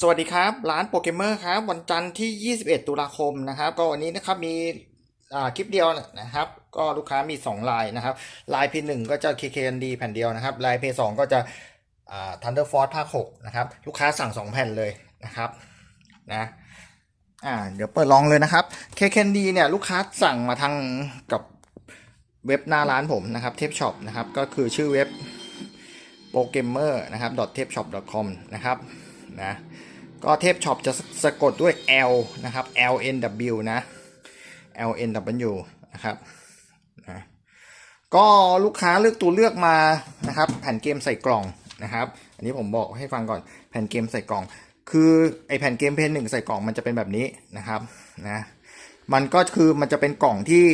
สวัสดีครับ ร้านโปเกมเมอร์ครับ วันจันทร์ที่ 21 ตุลาคมนะครับ ก็วันนี้นะครับมีอ่าคลิปเดียวนะครับ ก็ลูกค้ามี 2 ลายนะครับลายเพย์หนึ่งก็จะ KKND แผ่นเดียวนะครับลายเพย์สองก็จะอ่า Thunder Force ภาค6นะครับลูกค้าสั่ง 2 แผ่นเลยนะครับนะอ่าเดี๋ยวเปิดลองเลยนะครับ KKND เนี่ยลูกค้าสั่งมาทางกับเว็บหน้าร้านผมนะครับเทปช็อปนะครับก็คือชื่อเว็บโปเกมเมอร์นะครับ .tapeshop.com นะครับ นะ ก็เทปช็อปจะสะกดด้วย L นะครับ L N W นะ L N W นะครับนะก็ลูกค้าเลือกตัวเลือกมานะครับ แผ่นเกมใส่กล่องนะครับ อันนี้ผมบอกให้ฟังก่อนแผ่นเกมใส่กล่อง คือไอแผ่นเกมเพนหนึ่งใส่กล่องมันจะเป็นแบบนี้นะครับนะมันก็คือมันจะเป็นกล่องที่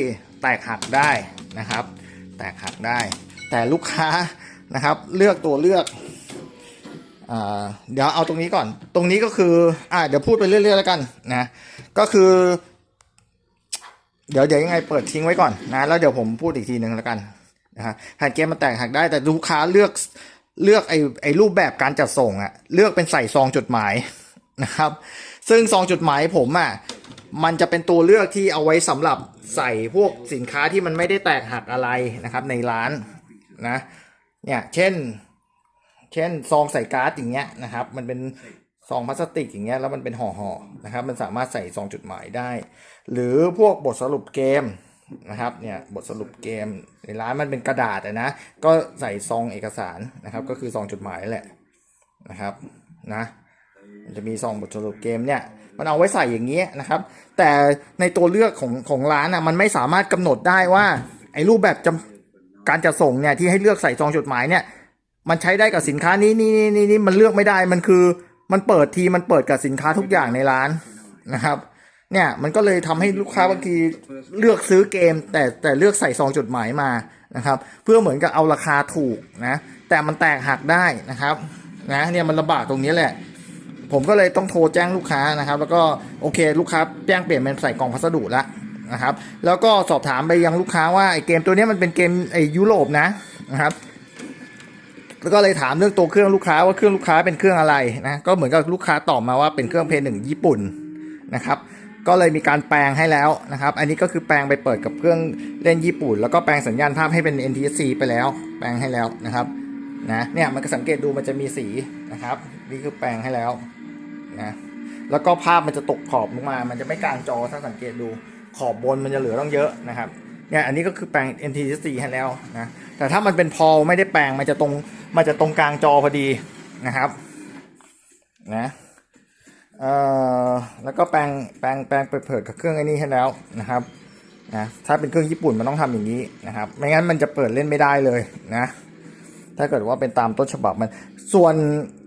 แตกหักได้นะครับ แตกหักได้ แต่ลูกค้านะครับเลือกตัวเลือก เดี๋ยวเอาตรงนี้ก่อน ตรงนี้ก็คือ อ่า เดี๋ยวพูดไปเรื่อยๆแล้วกันนะ ก็คือ เดี๋ยวเดี๋ยวยังไงเปิดทิ้งไว้ก่อนนะ แล้วเดี๋ยวผมพูดอีกทีหนึ่งแล้วกันนะฮะแผ่นเกมมันแตกหักได้ แต่ลูกค้าเลือกเลือกไอ้ไอ้รูปแบบการจัดส่งอะเลือกเป็นใส่ซองจดหมายนะครับ ซึ่งซองจดหมายผมอะมันจะเป็นตัวเลือกที่เอาไว้สำหรับใส่พวกสินค้าที่มันไม่ได้แตกหักอะไรนะครับ ในร้านนะ เนี่ย เช่น เช่นซองใส่การ์ดอย่างเงี้ยนะครับ มันเป็นซองพลาสติกอย่างเงี้ยแล้วมันเป็นห่อๆนะครับ มันสามารถใส่ซองจดหมายได้ หรือพวกบทสรุปเกมนะครับเนี่ยบทสรุปเกมในร้านมันเป็นกระดาษนะ ก็ใส่ซองเอกสารนะครับ ก็คือซองจดหมายแหละนะครับนะมันจะมีซองบทสรุปเกมเนี่ยมันเอาไว้ใส่อย่างเงี้ยนะครับ แต่ในตัวเลือกของของร้านอะมันไม่สามารถกำหนดได้ว่าไอ้รูปแบบจำการจะส่งเนี่ยที่ให้เลือกใส่ซองจดหมายเนี่ย มันใช้ได้กับสินค้านี้นี่นี่นี่นี่มันเลือกไม่ได้มันคือ มันเปิดทีมันเปิดกับสินค้าทุกอย่างในร้านนะครับ เนี่ยมันก็เลยทำให้ลูกค้าบางทีเลือกซื้อเกม แต่แต่เลือกใส่ซองจดหมายมานะครับ เพื่อเหมือนกับเอาราคาถูกนะแต่มันแตกหักได้นะครับนะเนี่ยมันลำบากตรงนี้แหละ ผมก็เลยต้องโทรแจ้งลูกค้านะครับ แล้วก็โอเคลูกค้าแจ้งเปลี่ยนเป็นใส่กล่องพัสดุแล้วนะครับ แล้วก็สอบถามไปยังลูกค้าว่าไอ้เกมตัวนี้มันเป็นเกมไอ้ยุโรปนะนะครับ แล้วก็เลยถามเรื่องตัวเครื่องลูกค้าว่าเครื่องลูกค้าเป็นเครื่องอะไรนะก็เหมือนกับลูกค้าตอบมาว่าเป็นเครื่องเพย์หนึ่งญี่ปุ่นนะครับก็เลยมีการแปลงให้แล้วนะครับ อันนี้ก็คือแปลงไปเปิดกับเครื่องเล่นญี่ปุ่น แล้วก็แปลงสัญญาณภาพให้เป็น NTSC ไปแล้ว แปลงให้แล้วนะครับนะเนี่ยมันก็สังเกตดูมันจะมีสีนะครับ นี่คือแปลงให้แล้วนะแล้วก็ภาพมันจะตกขอบลงมา มันจะไม่กลางจอถ้าสังเกตดูขอบบนมันจะเหลือต้องเยอะนะครับ เนี่ยอันนี้ก็คือแปลง NTSC ให้แล้วนะแต่ถ้ามันเป็นพอไม่ได้แปลงมันจะตรงมันจะตรงกลางจอพอดีนะครับนะเอ่อแล้วก็แปลงแปลงแปลงเปิดเผยกับเครื่องไอ้นี้ให้แล้วนะครับนะถ้าเป็นเครื่องญี่ปุ่นมันต้องทำอย่างนี้นะครับ ไม่งั้นมันจะเปิดเล่นไม่ได้เลยนะถ้าเกิดว่าเป็นตามต้นฉบับมัน ส่วน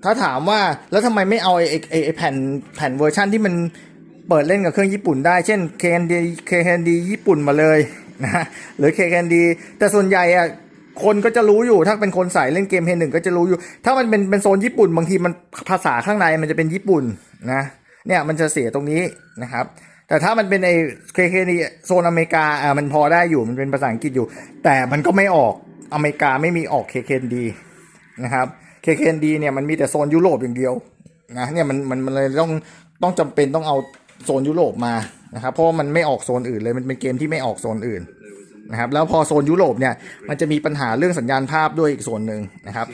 ถ้าถามว่าแล้วทำไมไม่เอาไอ้ไอ้ไอ้แผ่นแผ่นเวอร์ชันที่มันเปิดเล่นกับเครื่องญี่ปุ่นได้ เช่น KND KND ญี่ปุ่นมาเลย นะหรือ KND แต่ส่วนใหญ่อะคนก็จะรู้อยู่ถ้าเป็นคนใส่เล่นเกมเพย์หนึ่งก็จะรู้อยู่ ถ้ามันเป็นเป็นโซนญี่ปุ่นบางทีมันภาษาข้างในมันจะเป็นญี่ปุ่นนะเนี่ยมันจะเสียตรงนี้นะครับ แต่ถ้ามันเป็นไอ้ KKD โซนอเมริกาอ่ามันพอได้อยู่มันเป็นภาษาอังกฤษอยู่ แต่มันก็ไม่ออกอเมริกาไม่มีออก KKD นะครับ KKD เนี่ยมันมีแต่โซนยุโรปอย่างเดียวนะเนี่ยมันมันมันเลยต้องต้องจำเป็นต้องเอาโซนยุโรปมา นะครับเพราะมันไม่ออกโซนอื่นเลยมันเป็นเกมที่ไม่ออกโซนอื่นนะครับแล้วพอโซนยุโรปเนี่ยมันจะมีปัญหาเรื่องสัญญาณภาพด้วยอีกส่วนหนึ่งนะครับ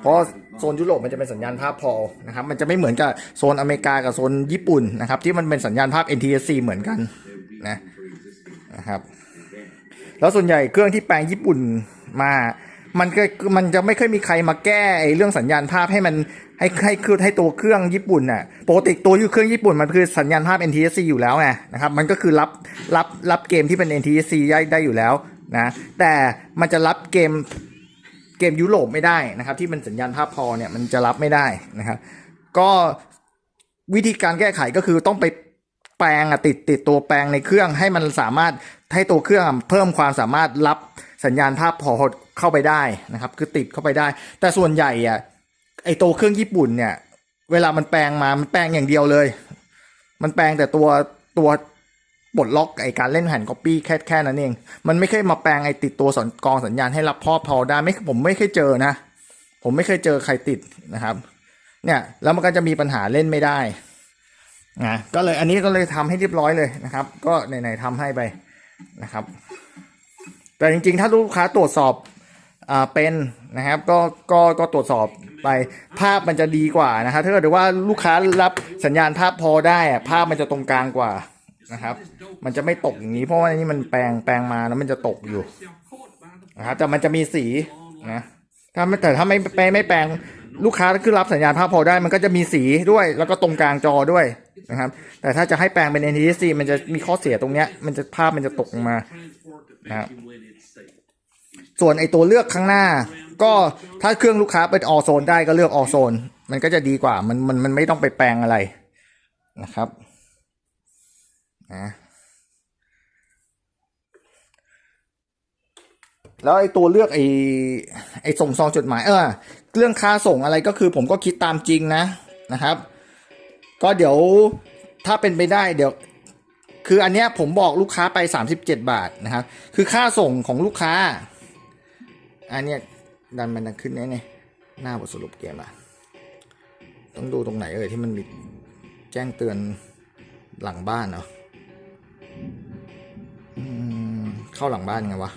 เพราะโซนยุโรปมันจะเป็นสัญญาณภาพพอนะครับมันจะไม่เหมือนกับโซนอเมริกากับโซนญี่ปุ่นนะครับที่มันเป็นสัญญาณภาพ NTSC เหมือนกันนะนะครับแล้วส่วนใหญ่เครื่องที่แปลงญี่ปุ่นมา มันก็มันจะไม่เคอยมีใครมาแก้ไอ้เรื่องสัญญาณภาพให้มันให้ให้คือให้ตัวเครื่องญี่ปุ่นน่ะปกติตัวเครื่องญี่ปุ่นมันคือสัญญาณภาพ NTSC อยู่แล้วไงนะครับมันก็คือรับรับรับเกมที่เป็น NTSC ได้ได้อยู่แล้วนะแต่มันจะรับเกมเกมยุโรปไม่ได้นะครับที่มันสัญญาณภาพพอเนี่ยมันจะรับไม่ได้นะครับก็วิธีการแก้ไขก็คือต้องไปแปลงอะติดติดตัวแปลงในเครื่องให้มันสามารถให้ตัวเครื่องเพิ่มความสามารถรับ สัญญาณภาพพอเข้าไปได้นะครับ คือติดเข้าไปได้ แต่ส่วนใหญ่อะไอตัวเครื่องญี่ปุ่นเนี่ย เวลามันแปลงมามันแปลงอย่างเดียวเลย มันแปลงแต่ตัวตัวปลดล็อกไอการเล่นแผ่นก๊อปปี้แค่แค่นั้นเอง มันไม่เคยมาแปลงไอติดตัวสัญกองสัญญาณให้รับพอพอได้ไม่ผมไม่เคยเจอนะ ผมไม่เคยเจอใครติดนะครับ เนี่ยแล้วมันก็จะมีปัญหาเล่นไม่ได้นะก็เลยอันนี้ก็เลยทำให้เรียบร้อยเลยนะครับ ก็ไหนๆทำให้ไปนะครับ แต่จริงๆ ถ้าลูกค้าตรวจสอบอ่าเป็นนะครับก็ก็ก็ตรวจสอบไปภาพมันจะดีกว่านะครับถ้าเกิดว่าลูกค้ารับสัญญาณภาพพอได้อะภาพมันจะตรงกลางกว่านะครับ มันจะไม่ตกอย่างนี้ เพราะว่านนี้มันแปลงแปลงมาแล้วมันจะตกอยู่นะครับแต่มันจะมีสีนะถ้าไม่แต่ถ้าไม่แปลงไม่แปลงลูกค้าขึ้นรับสัญญาณภาพพอได้มันก็จะมีสีด้วย แล้วก็ตรงกลางจอด้วยนะครับ แต่ถ้าจะให้แปลงเป็น NTSC มันจะมีข้อเสียตรงเนี้ยมันจะภาพมันจะตกมา นะครับส่วนไอตัวเลือกข้างหน้า ก็ถ้าเครื่องลูกค้าเป็นออโซนได้ก็เลือกออโซนมันก็จะดีกว่ามันมันมันไม่ต้องไปแปลงอะไรนะครับนะแล้วไอตัวเลือกไอไอส่งซองจดหมายเออเรื่องค่าส่งอะไรก็คือผมก็คิดตามจริงนะนะครับ ก็เดี๋ยวถ้าเป็นไปได้เดี๋ยว คืออันเนี้ยผมบอกลูกค้าไป 37 บาทนะครับ คือค่าส่งของลูกค้า อันเนี้ยดันมันขึ้นแน่ๆหน้าบทสรุปเกมอะต้องดูตรงไหนเอ่ยที่มันมีแจ้งเตือนหลังบ้านเนาะเข้าหลังบ้านไงวะ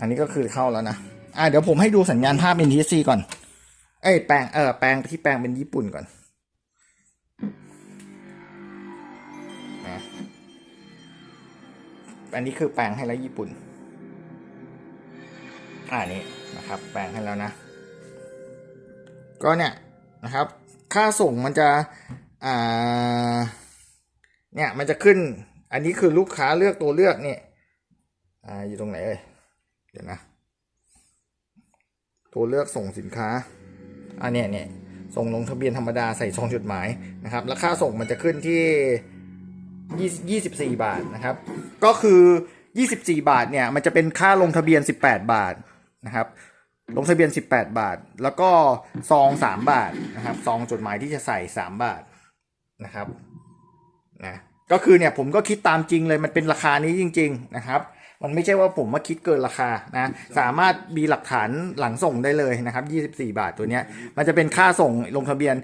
อันนี้ก็คือเข้าแล้วนะ อะเดี๋ยวผมให้ดูสัญญาณภาพ NTSC ก่อน เอ้ยแปลงเออแปลงที่แปลงเป็นญี่ปุ่นก่อน อันนี้คือแปลงให้แล้วญี่ปุ่น อ่านี้นะครับ แปลงให้แล้วนะ ก็เนี่ยนะครับ ค่าส่งมันจะ อ่า เนี่ยมันจะขึ้น อันนี้คือลูกค้าเลือกตัวเลือกเนี่ยอ่า อยู่ตรงไหนเอ่ย เดี๋ยวนะ ตัวเลือกส่งสินค้าอันเนี้ยเนี่ยส่งลงทะเบียนธรรมดาใส่ซองจดหมายนะครับ แล้วค่าส่งมันจะขึ้นที่ ยี่สิบสี่บาทนะครับ ก็คือยี่สิบสี่บาทเนี่ยมันจะเป็นค่าลงทะเบียนสิบแปดบาทนะครับลงทะเบียน 18บแปดบาท แล้วก็ซองสามบาทนะครับซองจดหมายที่จะใส่สามบาทนะครับนะก็คือเนี่ยผมก็คิดตามจริงเลยมันเป็นราคานี้จริง ๆนะครับ มันไม่ใช่ว่าผมมาคิดเกินราคานะสามารถมีหลักฐานหลังส่งได้เลยนะครับ 24 บาทตัวเนี้ยมันจะเป็นค่าส่งลงทะเบียน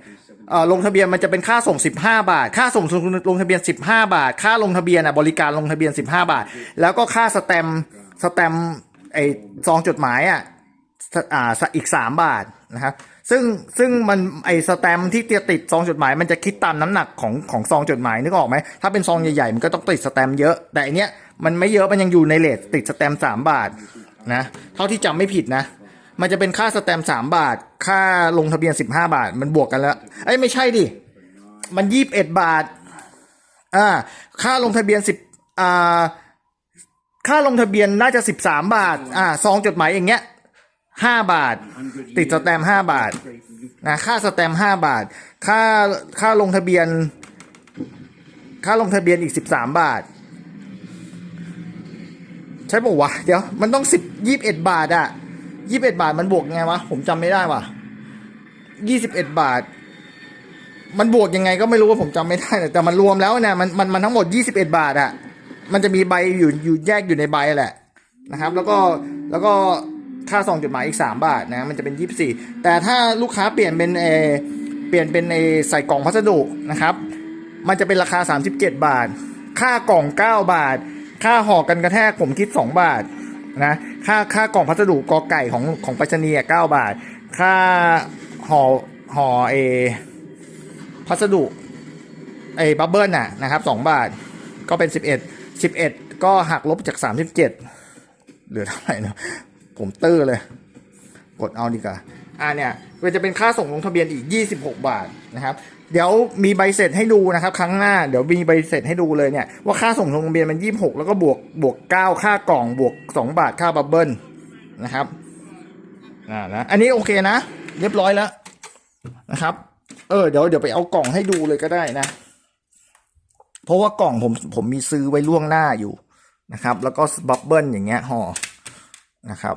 เอ่อลงทะเบียนมันจะเป็นค่าส่ง 15 บาท ค่าส่งลงทะเบียน 15 บาท ค่าลงทะเบียนอะบริการลงทะเบียน 15 บาท แล้วก็ค่าสแตมสแตมไอซองจดหมายอะอ่าอีก 3 บาทนะครับซึ่งซึ่งมันไอสแตมที่จะติดซองจดหมายมันจะคิดตามน้ำหนักของของซองจดหมายนึกออกไหมถ้าเป็นซองใหญ่ๆมันก็ต้องติดสแตมเยอะแต่อันเนี้ย มันไม่เยอะมันยังอยู่ในเลทติดสแตมป์3บาทนะเท่าที่จำไม่ผิดนะ มันจะเป็นค่าสแตมสามบาท ค่าลงทะเบียนสิบห้าบาท มันบวกกันแล้วเอ้ไม่ใช่ดิมันยี่บเอ็ดบาทอ่าค่าลงทะเบียนสิบอ่าค่าลงทะเบียนน่าจะสิบสามบาทอ่าซองจดหมายอย่างเงี้ยห้าบาท ติดสแตมห้าบาทนะค่าสแตมห้าบาท ค่าค่าลงทะเบียน ค่าลงทะเบียนอีกสิบสามบาท ช่ป่าวะเดี๋ยว มันต้องสิบยี่บเอ็ดบาทอะยี่สิบเอ็ดบาทมันบวกยังไงวะ ผมจำไม่ได้ว่ะยี่สิบเอ็ดบาท มันบวกยังไงก็ไม่รู้ว่าผมจำไม่ได้แต่มันรวมแล้วเนี่ยมันมันมันทั้งหมดยี่สิบเอ็ดบาทอะมันจะมีใบอยู่อยู่แยกอยู่ในใบแหละนะครับ แล้วก็แล้วก็ค่าซองจดหมายอีกสามบาทนะมันจะเป็นยี่สิบสี่แต่ถ้าลูกค้าเปลี่ยนเป็นเอเปลี่ยนเป็นเอใส่กล่องพัสดุนะครับ มันจะเป็นราคา37บเจ็ดบาท ค่ากล่อง9บาท ค่าห่อกันกระแทกผมคิด 2 บาทนะค่าค่ากล่องพัสดุกอไก่ของของไปรษณีย์อะ9บาท ค่าห่อห่อเอพัสดุไอ้บับเบิ้ลน่ะนะครับ2บาทก็เป็น11 11ก็หักลบจาก37เหลือเท่าไหร่นะผมตื้อเลย กดเอาดีกว่า อ่าเนี่ยก็จะเป็นค่าส่งลงทะเบียนอีก 26 บาทนะครับ เดี๋ยวมีใบเสร็จให้ดูนะครับ ครั้งหน้าเดี๋ยวมีใบเสร็จให้ดูเลยเนี่ยว่าค่าส่งลงทะเบียนมัน 26 แล้วก็บวกบวก 9 ค่ากล่องบวก 2 บาทค่าบับเบิ้ลนะครับอ่านะอันนี้โอเคนะ เรียบร้อยแล้วนะครับ เออเดี๋ยวเดี๋ยวไปเอากล่องให้ดูเลยก็ได้นะ เพราะว่ากล่องผมผมมีซื้อไว้ล่วงหน้าอยู่นะครับ แล้วก็บับเบิ้ลอย่างเงี้ยห่อนะครับ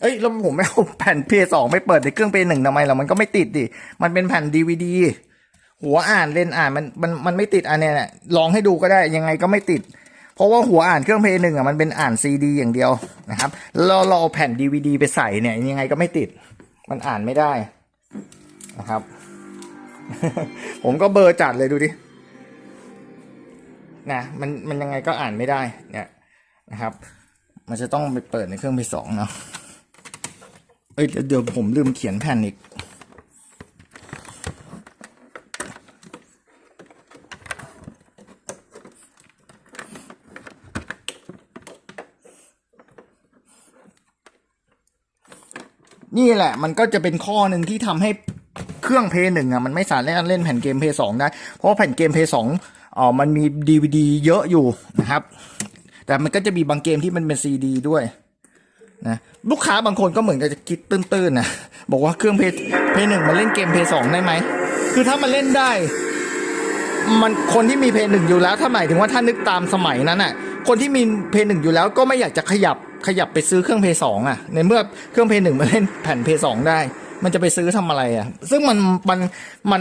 เอ้ยแล้วผมไม่เอาแผ่น P สองไม่เปิดในเครื่อง P หนึ่งทำไมล่ะมันก็ไม่ติดดิ มันเป็นแผ่น DVD หัวอ่านเลนอ่านมันมันมันไม่ติดอันเนี้ยน่ะลองให้ดูก็ได้ยังไงก็ไม่ติด เพราะว่าหัวอ่านเครื่องเพย์หนึ่งอะมันเป็นอ่านซีดีอย่างเดียวนะครับแล้วเราเอาแผ่นดีวดีไปใส่เนี่ยยังไงก็ไม่ติด มันอ่านไม่ได้นะครับ ผมก็เบอร์จัดเลยดูดินะมันมันยังไงก็อ่านไม่ได้เนี่ยนะครับ มันจะต้องไปเปิดในเครื่องเพย์สองเนาะ เอ้ยเดี๋ยวผมลืมเขียนแผ่นอีก นี่แหละ มันก็จะเป็นข้อหนึ่งที่ทำให้เครื่องเพย์หนึ่งอะ มันไม่สามารถเล่นแผ่นเกมเพย์สองได้ เพราะแผ่นเกมเพย์สองอ๋อมันมีดีวดีเยอะอยู่นะครับ แต่มันก็จะมีบางเกมที่มันเป็นซีดีด้วย นะลูกค้าบางคนก็เหมือนกับจะคิดตื้นๆนะบอกว่าเครื่องเพย์เพย์หนึ่งมันเล่นเกมเพย์สองได้ไหมคือถ้ามันเล่นได้ มันคนที่มีเพย์หนึ่งอยู่แล้วถ้าหมายถึงว่าถ้านึกตามสมัยนั้นอะ คนที่มีเพย์หนึ่งอยู่แล้วก็ไม่อยากจะขยับขยับไปซื้อเครื่องเพย์สองอะ ในเมื่อเครื่องเพย์หนึ่งมาเล่นแผ่นเพย์สองได้ มันจะไปซื้อทำอะไรอะ ซึ่งมันมันมัน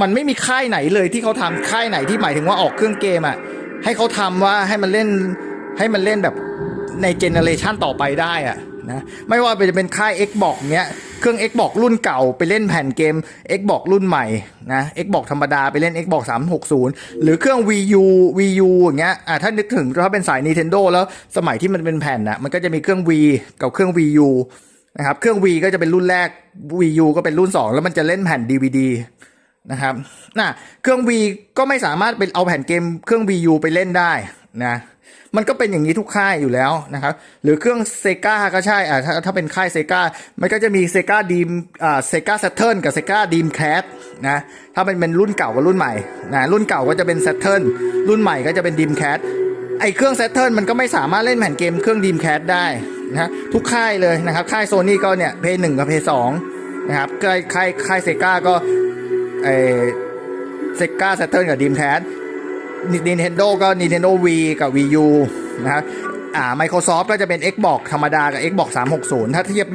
มันไม่มีค่ายไหนเลยที่เขาทำค่ายไหนที่หมายถึงว่าออกเครื่องเกมอะให้เขาทำว่าให้มันเล่นให้มันเล่นแบบ ในเจเนอเรชันต่อไปได้อะนะไม่ว่าจะเป็นค่าย Xbox เนี้ยเครื่อง Xbox รุ่นเก่าไปเล่นแผ่นเกม Xbox รุ่นใหม่นะ Xbox ธรรมดาไปเล่น Xbox 360 หรือเครื่อง Wii U Wii U อย่างเงี้ยอะถ้านึกถึงถ้าเป็นสาย Nintendo แล้วสมัยที่มันเป็นแผ่นอะมันก็จะมีเครื่อง Wii กับเครื่อง Wii U นะครับเครื่อง Wii ก็จะเป็นรุ่นแรก Wii U ก็เป็นรุ่น 2 แล้วมันจะเล่นแผ่น DVD นะครับน่ะเครื่อง V ก็ไม่สามารถเป็นเอาแผ่นเกมเครื่อง Wii U ไปเล่นได้ นะมันก็เป็นอย่างนี้ทุกค่ายอยู่แล้วนะครับ หรือเครื่องเซกาก็ใช่อ่าถ้าถ้าเป็นค่ายเซกามันก็จะมีเซกาดีมอ่าเซกาแซ t เทิร์นกับเซกาดีมแคสนะถ้าเป็นเป็นรุ่นเก่ากับรุ่นใหม่นะรุ่นเก่าก็จะเป็นแซ t เทิร์นรุ่นใหม่ก็จะเป็นดีมแคสไอเครื่องแซ t เทิร์นมันก็ไม่สามารถเล่นแผ่นเกมเครื่องดีมแคสได้นะทุกค่ายเลยนะครับ ค่ายโซนี่ก็เนี่ยเพย์หนึ่งกับเพย์สองนะครับค่ายค่ายค่ายเซกาก็ไอเซกาแซ t เทิร์นกับดีมแคส Nintendo ก็ Nintendo Wii กับ Wii U นะครับอ่า Microsoft ก็จะเป็น Xbox ธรรมดากับ Xbox 360 ถ้าเทียบ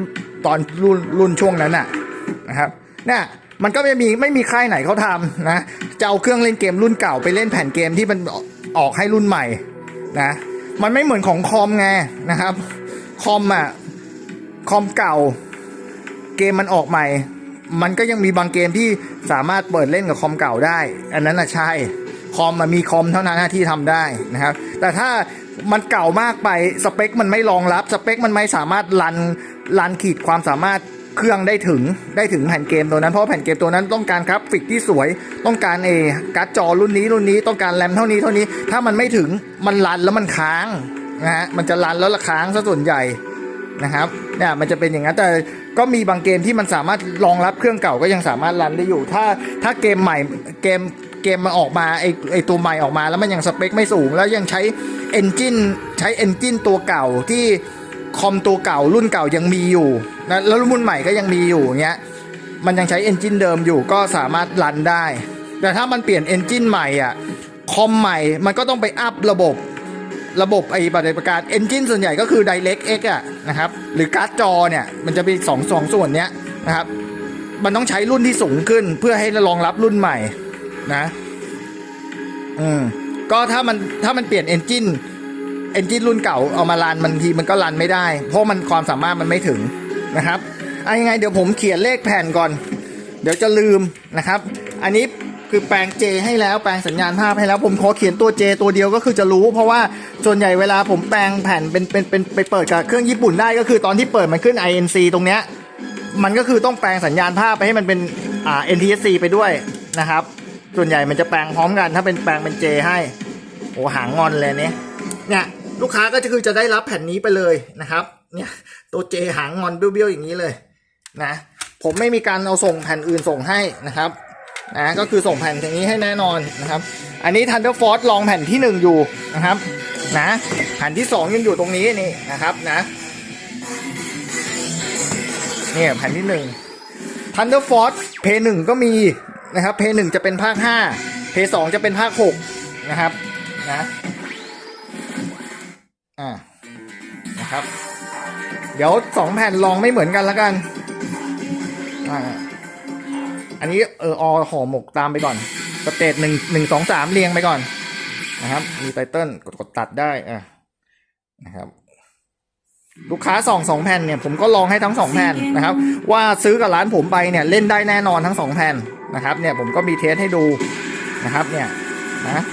ตอนรุ่นรุ่นช่วงนั้นน่ะนะครับเนี่ยมันก็ไม่มีไม่มีค่ายไหนเขาทำนะจะเอาเครื่องเล่นเกมรุ่นเก่าไปเล่นแผ่นเกมที่มันออกให้รุ่นใหม่นะมันไม่เหมือนของคอมไงนะครับคอมอะคอมเก่า เกมมันออกใหม่ มันก็ยังมีบางเกมที่สามารถเปิดเล่นกับคอมเก่าได้ อันนั้นน่ะใช่ คอมมันมีคอมเท่านั้นที่ทำได้นะครับ แต่ถ้ามันเก่ามากไปสเปคมันไม่รองรับสเปคมันไม่สามารถรันรันขีดความสามารถเครื่องได้ถึงได้ถึงแผ่นเกมตัวนั้นเพราะแผ่นเกมตัวนั้นต้องการกราฟิกที่สวยต้องการเอการ์ดจอรุ่นนี้รุ่นนี้ต้องการแรมเท่านี้เท่านี้ถ้ามันไม่ถึงมันรันแล้วมันค้างนะฮะมันจะรันแล้วละค้างซะส่วนใหญ่นะครับเนี่ยมันจะเป็นอย่างนั้นแต่ก็มีบางเกมที่มันสามารถรองรับเครื่องเก่าก็ยังสามารถรันได้อยู่ ถ้าถ้าเกมใหม่เกม เกมมันออกมาไอไอตัวใหม่ออกมาแล้วมันยังสเปคไม่สูง แล้วยังใช้เอนจินใช้เอนจินตัวเก่าที่คอมตัวเก่ารุ่นเก่ายังมีอยู่นะแล้วรุ่นใหม่ก็ยังมีอยู่เงี้ยมันยังใช้เอนจินเดิมอยู่ก็สามารถรันได้ แต่ถ้ามันเปลี่ยนเอนจินใหม่อะคอมใหม่มันก็ต้องไปอัพระบบระบบไอ้ปฏิบัติการ Engine ส่วนใหญ่ก็คือ DirectX อะนะครับหรือการ์ดจอเนี่ยมันจะมีสองสองส่วนเนี้ยนะครับมันต้องใช้รุ่นที่สูงขึ้นเพื่อให้รองรับรุ่นใหม่ นะอืมก็ถ้ามันถ้ามันเปลี่ยน Engine Engine รุ่นเก่าเอามารันมันทีมันก็รันไม่ได้ เพราะมันความสามารถมันไม่ถึงนะครับอะยังไงเดี๋ยวผมเขียนเลขแผ่นก่อน เดี๋ยวจะลืมนะครับ อันนี้คือแปลง J ให้แล้วแปลงสัญญาณภาพให้แล้ว ผมขอเขียนตัว J ตัวเดียวก็คือจะรู้ เพราะว่าส่วนใหญ่เวลาผมแปลงแผ่นเป็นเป็นเป็นไปเปิดกับเครื่องญี่ปุ่นได้ก็คือตอนที่เปิดมันขึ้น INC ตรงเนี้ยมันก็คือต้องแปลงสัญญาณภาพไปให้มันเป็นอ่า NTSC ไปด้วยนะครับ ส่วนใหญ่มันจะแปลงพร้อมกัน ถ้าเป็นแปลงเป็น J ให้ โอ้หางอนเลยเนี่ยเนี่ยลูกค้าก็จะคือจะได้รับแผ่นนี้ไปเลยนะครับ เนี่ยตัว J หางอนเบี้ยวๆอย่างนี้เลยนะผมไม่มีการเอาส่งแผ่นอื่นส่งให้นะครับนะก็คือส่งแผ่นอย่างนี้ให้แน่นอนนะครับ อันนี้ Thunder Force ลองแผ่นที่หนึ่งอยู่นะครับนะแผ่นที่สองยังอยู่ตรงนี้นี่นะครับนะเนี่ยแผ่นที่หนึ่ง Thunder Force เพย์หนึ่งก็มี นะครับเพย์หนึ่งจะเป็นภาคห้าเพย์สองจะเป็นภาคหกนะครับนะอ่านะครับ เดี๋ยวสองแผ่นลองไม่เหมือนกันแล้วกันอ่าอันนี้เอออห่อหมกตามไปก่อนสเตจหนึ่งหนึ่งสองสามเรียงไปก่อนนะครับ มีไตเติ้ลกดกดตัดได้อะนะครับลูกค้าสองสองแผ่นเนี่ยผมก็ลองให้ทั้งสองแผ่นนะครับ ว่าซื้อกับร้านผมไปเนี่ยเล่นได้แน่นอนทั้งสองแผ่น นะครับเนี่ยผมก็มีเทสให้ดูนะครับเนี่ยนะ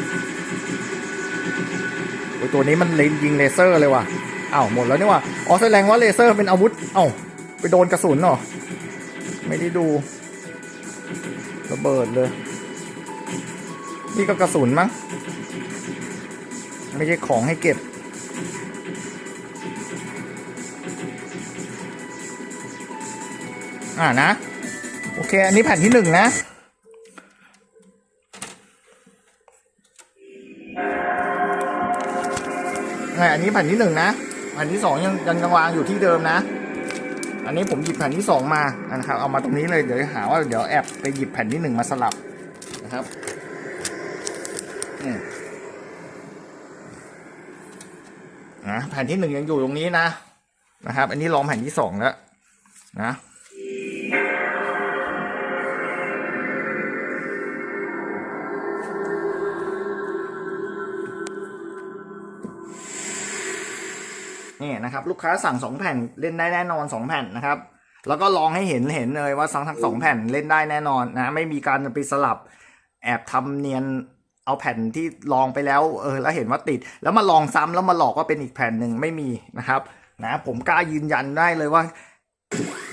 โอ้ยตัวนี้มันเลนยิงเลเซอร์เลยว่ะอ้าวหมดแล้วนี่ว่ะอ๋อแสดงว่าเลเซอร์เป็นอาวุธเอ้าไปโดนกระสุนเหรอไม่ได้ดูระเบิดเลย นี่ก็กระสุนมั้งไม่ใช่ของให้เก็บอ่านะ อเค อันนี้แผ่นที่หนึ่งนะ อันนี้แผ่นที่หนึ่งนะ แผ่นที่สองยังยังวางอยู่ที่เดิมนะ อันนี้ผมหยิบแผ่นที่สองมา นะครับ เอามาตรงนี้เลย เดี๋ยวหาว่าเดี๋ยวแอบไปหยิบแผ่นที่หนึ่งมาสลับนะครับนะแผ่นที่หนึ่งยังอยู่ตรงนี้นะ นะครับ อันนี้ลองแผ่นที่สองแล้วนะ นี่นะครับ ลูกค้าสั่งสองแผ่นเล่นได้แน่นอนสองแผ่นนะครับ แล้วก็ลองให้เห็นเห็นเลยว่าสั่งทั้งสองแผ่นเล่นได้แน่นอนนะไม่มีการไปสลับ แอบทำเนียนเอาแผ่นที่ลองไปแล้วเออแล้วเห็นว่าติด แล้วมาลองซ้ำแล้วมาหลอกว่าเป็นอีกแผ่นหนึ่งไม่มีนะครับนะผมกล้ายืนยันได้เลยว่า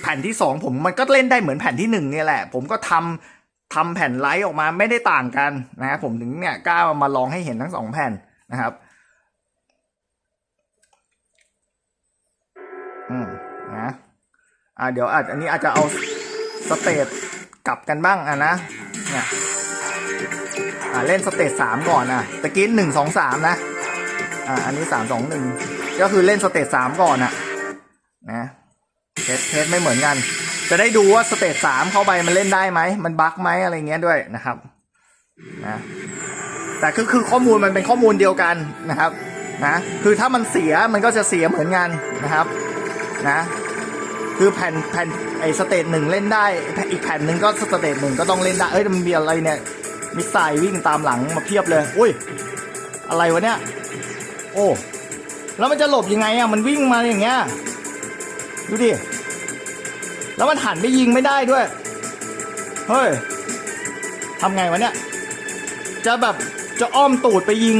แผ่นที่สองผมมันก็เล่นได้เหมือนแผ่นที่หนึ่งเนี่ยแหละ ผมก็ทำทำแผ่นไลท์ออกมาไม่ได้ต่างกันนะผมถึงเนี่ยกล้ามาลองให้เห็นทั้งสองแผ่นนะครับ อืมนะอ่าเดี๋ยวอาจอันนี้อาจจะเอาสเตจกลับกันบ้างอะนะเนี่ยอ่าเล่นสเตจสามก่อนอะตะกี้หนึ่งสองสามนะอ่าอันนี้สามสองหนึ่งก็คือเล่นสเตจสามก่อนอะนะเทสเทสไม่เหมือนกัน จะได้ดูว่าสเตจสามเข้าไปมันเล่นได้ไหมมันบั๊กไหมอะไรเงี้ยด้วยนะครับนะแต่คือคือข้อมูลมันเป็นข้อมูลเดียวกันนะครับนะคือถ้ามันเสียมันก็จะเสียเหมือนกันนะครับ นะ คือแผ่นแผ่นไอสเตจหนึ่งเล่นได้ อีกแผ่นหนึ่งก็สเตจหนึ่งก็ต้องเล่นได้ เอ้ยมันมีอะไรเนี่ย มิสไซล์วิ่งตามหลังมาเพียบเลย อุ้ย อะไรวะเนี่ย โอ้ แล้วมันจะหลบยังไงอะ มันวิ่งมาอย่างเงี้ย ดูดิ แล้วมันหันไปยิงไม่ได้ด้วย เฮ้ยทำไงวะเนี่ย จะแบบจะอ้อมตูดไปยิง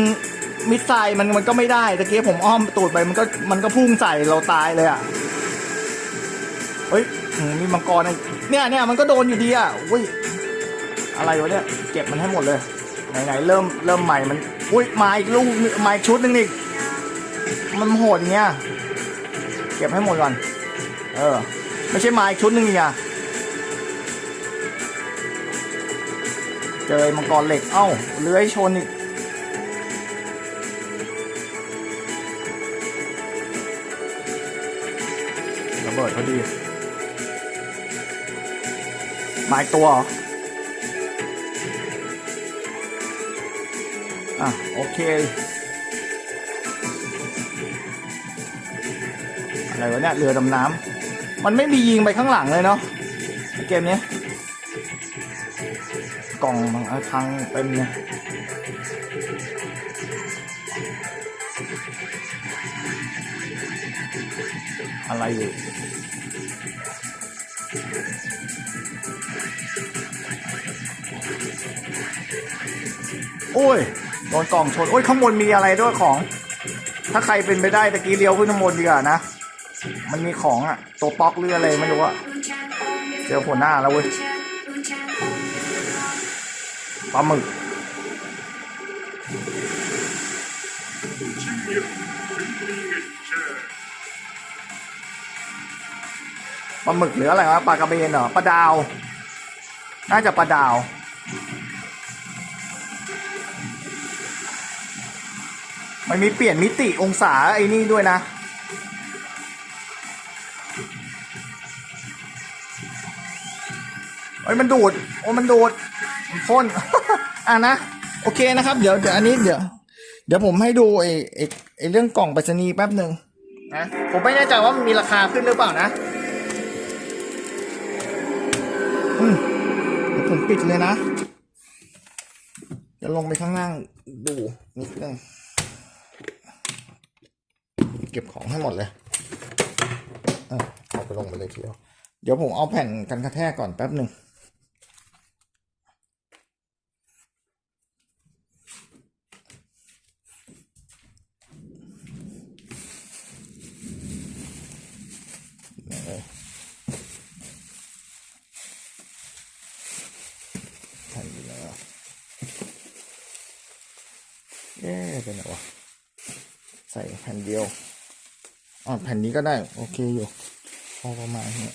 มิสไซล์มันมันก็ไม่ได้ตะกี้ผมอ้อมตูดไปมันก็มันก็พุ่งใส่เราตายเลยอะ เฮ้ยอืมมีมังกรนะเนี่ยเนี่ยมันก็โดนอยู่ดีอะอุ้ยอะไรวะเนี่ย เก็บมันให้หมดเลย ไหนๆเริ่มเริ่มใหม่มัน อุ้ยมาอีกลูกมาอีกชุดนึงอีกมันโหดอย่างเงี้ย เก็บให้หมดก่อน เออ ไม่ใช่มาอีกชุดนึงอีกอะเจอมังกรเหล็ก เอ้า เลื้อยชนอีกระเบิดพอดี หมายตัวอะโอเค อะไรวะเนี่ยเรือดำน้ำมันไม่มียิงไปข้างหลังเลยเนาะเกมนี้กล่องมันพังเต็มเลยอะไรอยู่ อ้ยโดนกล่องชนโอ้ยข้างบนมีอะไรด้วยของ ถ้าใครเป็นไปได้ตะกี้เลี้ยวขึ้นข้างบนดีกว่านะมันมีของอะตัวป๊อกหรืออะไรไม่รู้อะเจอหัวหน้าแล้วเว้ยปลาหมึกปลาหมึกหรืออะไรวะปลากระเบนเหรอปลาดาว น่าจะปลาดาว มันมีเปลี่ยนมิติองศาไอ้นี่ด้วยนะเอ้ยมันดูด โอ้มันดูดมันพ่นอะนะ โอเคนะครับ เดี๋ยวเดี๋ยวอันนี้เดี๋ยว เดี๋ยวผมให้ดูไอ้ไอ้ไอ้เรื่องกล่องไปรษณีย์แป๊บหนึ่งนะ ผมไม่แน่ใจว่ามันมีราคาขึ้นหรือเปล่านะ อืมเดี๋ยวผมปิดเลยนะ จะลงไปข้างล่างดูนิดนึง เก็บของให้หมดเลยอะเอาไปลงไปเลยทีเดียว เดี๋ยวผมเอาแผ่นกันกระแทกก่อนแป๊บหนึ่งแผ่นอยู่แล้วเอ๊ะเป็นไงวะใส่แผ่นเดียวอ๋อ แผ่นนี้ก็ได้ โอเคอยู่พอประมาณเนี้ย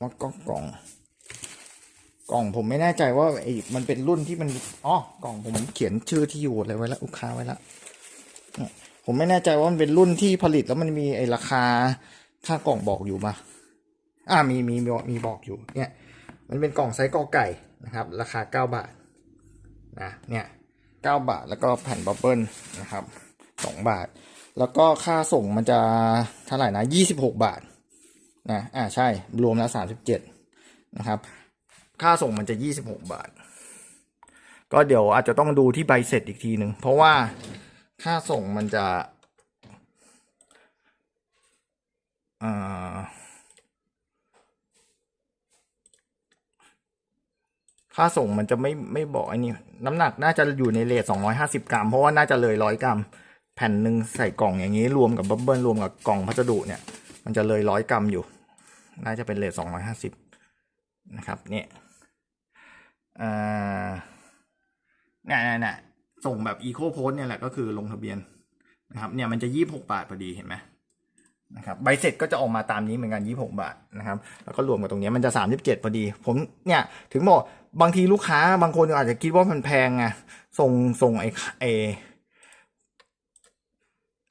ว่ากล่องกล่อง กล่อง ผมไม่แน่ใจว่าไอ้มันเป็นรุ่นที่มันอ๋อกล่องผมเขียนชื่อที่อยู่อะไรไว้แล้วลูกค้าไว้แล้วผมไม่แน่ใจว่ามันเป็นรุ่นที่ผลิตแล้วมันมีไอ้ราคาค่ากล่องบอกอยู่มาอ่ามีมีมีมีบอกอยู่เนี่ย มันเป็นกล่องไซส์กอไก่นะครับ ราคาเก้าบาทนะเนี่ยเก้าบาทแล้วก็แผ่นบับเบิ้ลนะครับสองบาท แล้วก็ค่าส่งมันจะเท่าไหร่นะยี่สิบหกบาทนะอ่าใช่รวมแล้วสามสิบเจ็ดนะครับ ค่าส่งมันจะยี่สิบหกบาท ก็เดี๋ยวอาจจะต้องดูที่ใบเสร็จอีกทีหนึ่งเพราะว่าค่าส่งมันจะค่าส่งมันจะไม่ไม่บอกไอ้นี่น้ำหนักน่าจะอยู่ในเรทสองร้อยห้าสิบกรัม เพราะว่าน่าจะเลยร้อยกรัม แผ่นหนึ่งใส่กล่องอย่างนี้ รวมกับบับเบิ้ลรวมกับกล่องพัสดุเนี่ย มันจะเลยร้อยกรัมอยู่ น่าจะเป็นเรทสองร้อยห้าสิบนะครับ เนี่ย อ่าเนี่ยเนี่ยเนี่ยส่งแบบอีโคโพสเนี่ยแหละก็คือลงทะเบียนนะครับเนี่ยมันจะยี่หกบาทพอดีเห็นไหมนะครับใบเสร็จก็จะออกมาตามนี้เหมือนกันยี่หกบาทนะครับแล้วก็รวมกับตรงนี้มันจะสามสิบเจ็ดพอดี ผมเนี่ยถึงบอกบางทีลูกค้าบางคนอาจจะคิดว่ามันแพงไงส่งส่งไอ้ไอ้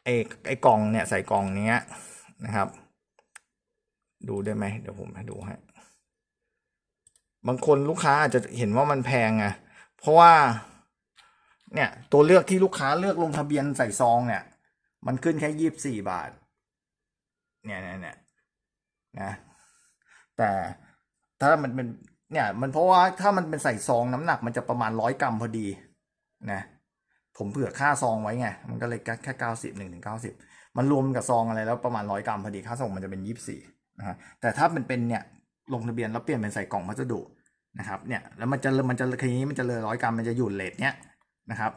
ไอ้ไอ้กล่องเนี่ยใส่กล่องเนี้ยนะครับ ดูได้ไหมเดี๋ยวผมให้ดูให้ บางคนลูกค้าอาจจะเห็นว่ามันแพงไงเพราะว่าเนี่ยตัวเลือกที่ลูกค้าเลือกลงทะเบียนใส่ซองเนี่ย มันขึ้นแค่ยี่บสี่บาท เนี่ยเนี่ยเนี่ยนะแต่ถ้ามันเป็นเนี่ยมันเพราะว่าถ้ามันเป็นใส่ซองน้ำหนักมันจะประมาณร้อยกรัมพอดีนะผมเผื่อค่าซองไว้ไงมันก็เลยแค่เก้าสิบหนึ่งถึงเก้าสิบมันรวมกับซองอะไรแล้วประมาณร้อยกรัมพอดีค่าส่งมันจะเป็นยี่สิบสี่นะฮะแต่ถ้ามันเป็นเนี่ย ลงทะเบียนแล้วเปลี่ยนเป็นใส่กล่องพัสดุนะครับเนี่ยแล้วมันจะมันจะทีนี้มันจะเลยร้อยกรัมมันจะอยู่เลทเนี้ยนะครับ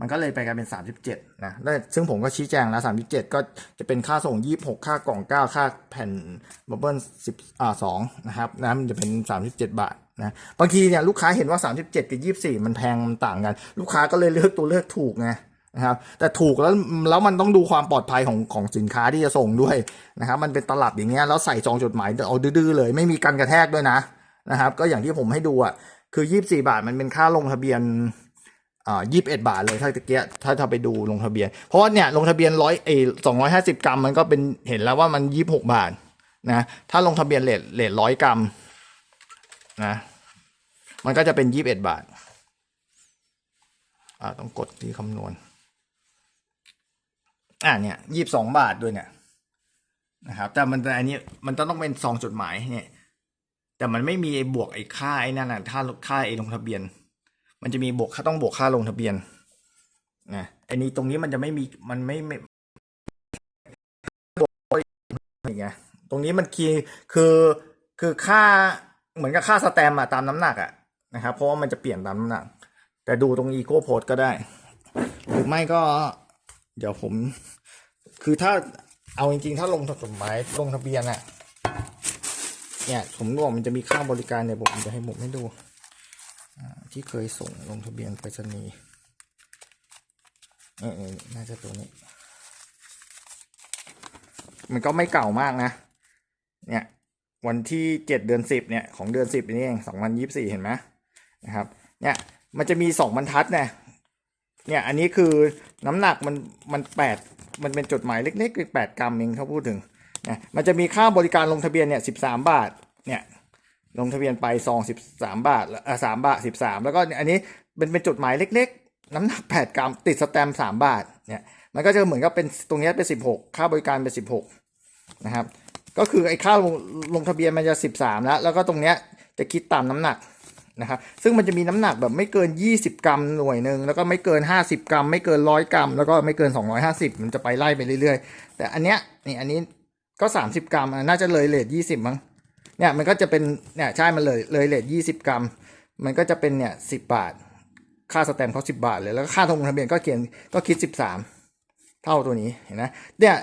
มันก็เลยไปกลายเป็นสามสิบเจ็ดนะแล้วซึ่งผมก็ชี้แจงแล้วสามสิบเจ็ดก็จะเป็นค่าส่งยี่หกค่ากล่องเก้าค่าแผ่นบับเบิ้ลสิบอ่าสองนะครับนะมันจะเป็นสามสิบเจ็ดบาทนะบางทีเนี่ยลูกค้าเห็นว่าสามสิบเจ็ดกับยี่สี่มันแพงมันต่างกัน ลูกค้าก็เลยเลือกตัวเลือกถูกไง นะครับ แต่ถูกแล้วแล้วมันต้องดูความปลอดภัยของของสินค้าที่จะส่งด้วยนะครับ มันเป็นตลับอย่างเงี้ยแล้วใส่ซองจดหมายเอาดื้อเลย ไม่มีกันกระแทกด้วยนะนะครับ ก็อย่างที่ผมให้ดูอะคือยี่สี่บาทมันเป็นค่าลงทะเบียนอ่ายี่สิบเอ็ดบาทเลยถ้าตะเกียถ้าถ้าไปดูลงทะเบียน เพราะว่าเนี่ยลงทะเบียนร้อยเอสองร้อยห้าสิบกรัมมันก็เป็นเห็นแล้วว่ามันยี่สิบหกบาทนะถ้าลงทะเบียนเลทเลทร้อยกรัมนะมันก็จะเป็นยี่สิบเอ็ดบาทอ่าต้องกดที่คำนวณ อ่าเนี่ยยี่สิบสองบาทด้วยเนี่ยนะครับ แต่มันแต่อันนี้มันต้องเป็นซองจดหมายเนี่ย แต่มันไม่มีไอ้บวกไอ้ค่าไอ้นั่นน่ะค่าค่าไอ้ลงทะเบียน มันจะมีบวกค่าต้องบวกค่าลงทะเบียนนะไอ้นี้ตรงนี้มันจะไม่มีมันไม่ไม่บวกอย่างเงี้ยตรงนี้มันคือคือคือค่าเหมือนกับค่าสแตมอะตามน้ำหนักอะนะครับเพราะว่ามันจะเปลี่ยนตามน้ำหนัก แต่ดูตรงอีโก้โพสก็ได้ หรือไม่ก็ เดี๋ยวผม คือถ้าเอาจริงๆ ถ้าลงจดหมายลงทะเบียนอะเนี่ยผมบอกมันจะมีค่าบริการเนี่ยผมจะให้ผมให้ดูที่เคยส่งลงทะเบียนไปรษณีย์เออน่าจะตัวนี้ มันก็ไม่เก่ามากนะ เนี่ย วันที่เจ็ดเดือนสิบเนี่ย ของเดือนสิบนี่เองสองพันยี่สิบสี่เห็นไหมนะครับ เนี่ย มันจะมีสองบรรทัดเนี่ย เนี่ยอันนี้คือน้ำหนักมันมันแปดมันเป็นจดหมายเล็กๆแปดกรัมเองเขาพูดถึงนะมันจะมีค่าบริการลงทะเบียนเนี่ยสิบสามบาทเนี่ยลงทะเบียนไปซองสิบสามบาทอ่สามบาทสิบสามแล้วก็อันนี้เป็นเป็นจดหมายเล็ก ๆ น้ำหนักแปดกรัมติดสแตมป์สามบาทเนี่ยมันก็จะเหมือนกับเป็นตรงนี้เป็นสิบหกค่าบริการเป็นสิบหกนะครับก็คือไอ้ค่าลงลงทะเบียนมันจะสิบสามแล้ว แล้วก็ตรงเนี้ยจะคิดตามน้ำหนัก นะครับซึ่งมันจะมีน้ำหนักแบบไม่เกิน 20 กรัมหน่วยหนึ่งแล้วก็ไม่เกิน 50 กรัม ไม่เกินร้อยกรัม แล้วก็ไม่เกิน 250 มันจะไปไล่ไปเรื่อยๆ แต่อันเนี้ยนี่อันนี้ก็ 30 กรัมอะน่าจะเลยเลท20 มั้งเนี่ยมันก็จะเป็นเนี่ยใช่มันเลยเลยเลท20 กรัม มันก็จะเป็นเนี่ย10 บาท ค่าสแตมป์เขา10 บาทเลยแล้วก็ค่าลงทะเบียนก็เขียนก็คิด 13 เท่าตัวนี้เห็นไหมเนี่ย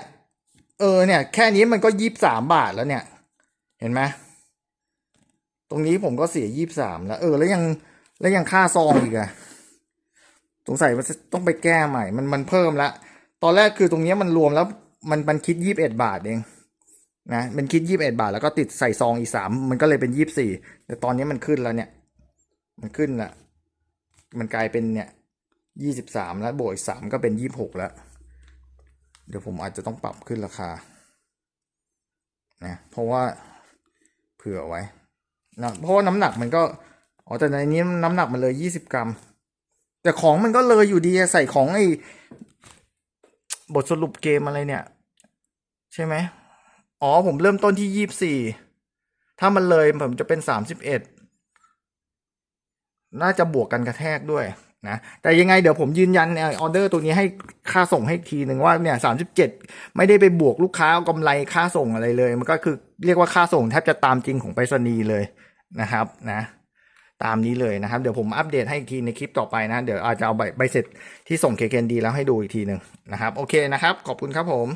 เออเนี่ยแค่นี้มันก็ 23 บาทแล้วเนี่ยเห็นไหม ตรงนี้ผมก็เสียยี่สามแล้ว เออ แล้วยังแล้วยังค่าซองอีกอะสงสัยว่าจะต้องไปแก้ใหม่ มันมันเพิ่มละ ตอนแรกคือตรงนี้มันรวมแล้วมันมันคิดยี่บเอ็ดบาทเองนะมันคิดยี่บเอ็ดบาท แล้วก็ติดใส่ซองอีกสามมันก็เลยเป็นยี่สี่แต่ตอนนี้มันขึ้นแล้วเนี่ย มันขึ้นละมันกลายเป็นเนี่ยยี่สิบสามแล้วบวกอีกสามก็เป็นยี่บหกแล้ว เดี๋ยวผมอาจจะต้องปรับขึ้นราคานะเพราะว่าเผื่อไว้ นะเพราะว่าน้ำหนักมันก็อ๋อแต่ในนี้น้ำหนักมันเลยยี่สิบกรัม แต่ของมันก็เลยอยู่ดีใส่ของไอ้บทสรุปเกมอะไรเนี่ย ใช่ไหมอ๋อผมเริ่มต้นที่ยี่บสี่ถ้ามันเลยผมจะเป็นสามสิบเอ็ดน่าจะบวกกันกระแทกด้วยนะแต่ยังไงเดี๋ยวผมยืนยันออเดอร์ตัวนี้ให้ค่าส่งให้ทีหนึ่งว่าเนี่ยสามสิบเจ็ดไม่ได้ไปบวกลูกค้าเอากำไรค่าส่งอะไรเลย มันก็คือเรียกว่าค่าส่งแทบจะตามจริงของไปรษณีย์เลย นะครับนะตามนี้เลยนะครับ เดี๋ยวผมอัปเดตให้อีกทีในคลิปต่อไปนะ เดี๋ยวอาจจะเอาใบใบเสร็จที่ส่งเคเคนดีแล้วให้ดูอีกทีหนึ่งนะครับ โอเคนะครับ ขอบคุณครับผม